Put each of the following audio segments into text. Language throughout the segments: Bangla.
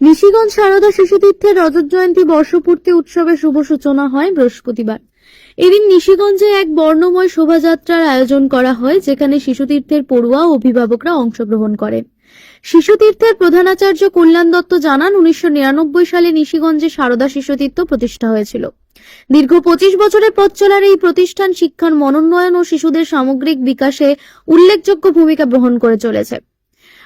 নিশিগঞ্জ সারদা শিশুতীর্থের রজত জয়ন্তী বর্ষপূর্তি উৎসবের শুভ সূচনা হয় বৃহস্পতিবার। এদিন নিশিগঞ্জে এক বর্ণময় শোভাযাত্রার আয়োজন করা হয়, যেখানে শিশুতীর্থের পড়ুয়া অভিভাবকরা অংশগ্রহণ করেন শিশুতীর্থের প্রধানাচার্য কল্যাণ দত্ত জানান, উনিশশো নিরানব্বই সালে নিশিগঞ্জে সারদা শিশুতীর্থ প্রতিষ্ঠা হয়েছিল। দীর্ঘ পঁচিশ বছরের পথ চলার এই প্রতিষ্ঠান শিক্ষার মনোন্নয়ন ও শিশুদের সামগ্রিক বিকাশে উল্লেখযোগ্য ভূমিকা গ্রহণ করে চলেছে।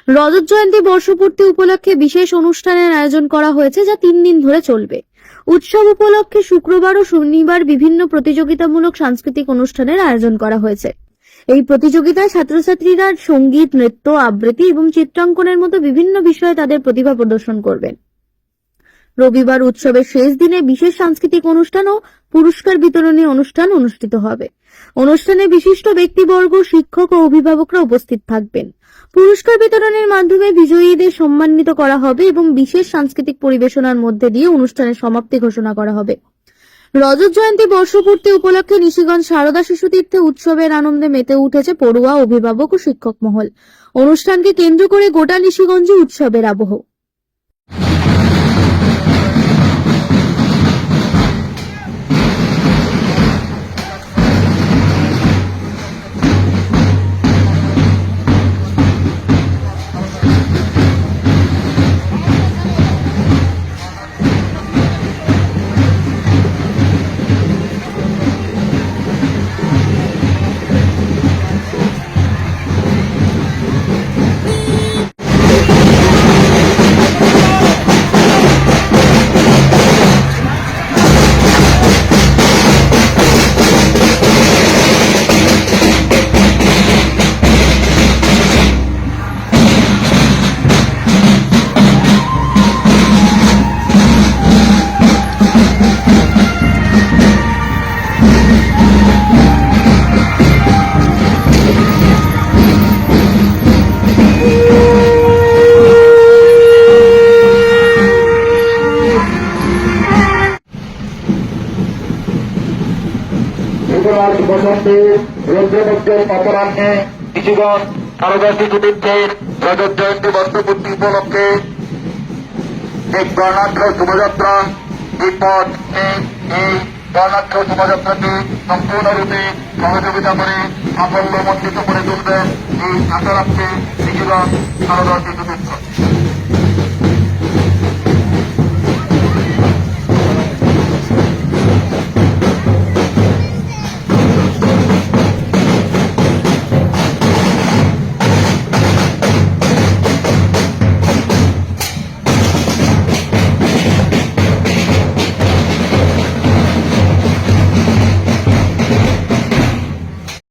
রজত জয়ন্তী বর্ষপূর্তি উপলক্ষে বিশেষ অনুষ্ঠানের আয়োজন করা হয়েছে, যা তিন দিন ধরে চলবে। উৎসব উপলক্ষে শুক্রবার ও শনিবার বিভিন্ন প্রতিযোগিতামূলক সাংস্কৃতিক অনুষ্ঠানের আয়োজন করা হয়েছে। এই প্রতিযোগিতায় ছাত্রছাত্রীরা সংগীত, নৃত্য, আবৃত্তি এবং চিত্রাঙ্কনের মতো বিভিন্ন বিষয়ে তাদের প্রতিভা প্রদর্শন করবেন। রবিবার উৎসবের শেষ দিনে বিশেষ সাংস্কৃতিক অনুষ্ঠান ও পুরস্কার বিতরণী অনুষ্ঠান অনুষ্ঠিত হবে। অনুষ্ঠানে বিশিষ্ট ব্যক্তিবর্গ, শিক্ষক ও অভিভাবকরা উপস্থিত থাকবেন। পুরস্কার বিতরণের মাধ্যমে বিজয়ীদের সম্মানিত করা হবে এবং বিশেষ সাংস্কৃতিক পরিবেশনার মধ্যে দিয়ে অনুষ্ঠানের সমাপ্তি ঘোষণা করা হবে। রজত জয়ন্তী বর্ষপূর্তি উপলক্ষে নিশিগঞ্জ সারদা শিশুতীর্থে উৎসবের আনন্দে মেতে উঠেছে পড়ুয়া, অভিভাবক ও শিক্ষক মহল। অনুষ্ঠানকে কেন্দ্র করে গোটা নিশিগঞ্জে উৎসবের আবহ। উপরাজ বসন্তে রৌদ্রমুগ্ধের অপরাহ্নে কিছুগণ সারদা শিশুতীর্থের রজত জয়ন্তী বর্ষপূর্তি উপলক্ষে এক বর্ণাঢ্য শোভাযাত্রা এই পথ এই এই বর্ণাঢ্য শোভাযাত্রাকে সম্পূর্ণরূপে সহযোগিতা করে সাফল্যমণ্ডিত করে তুলবেন এই আশা রাখছে কিছুগণ সারদা শিশুতীর্থ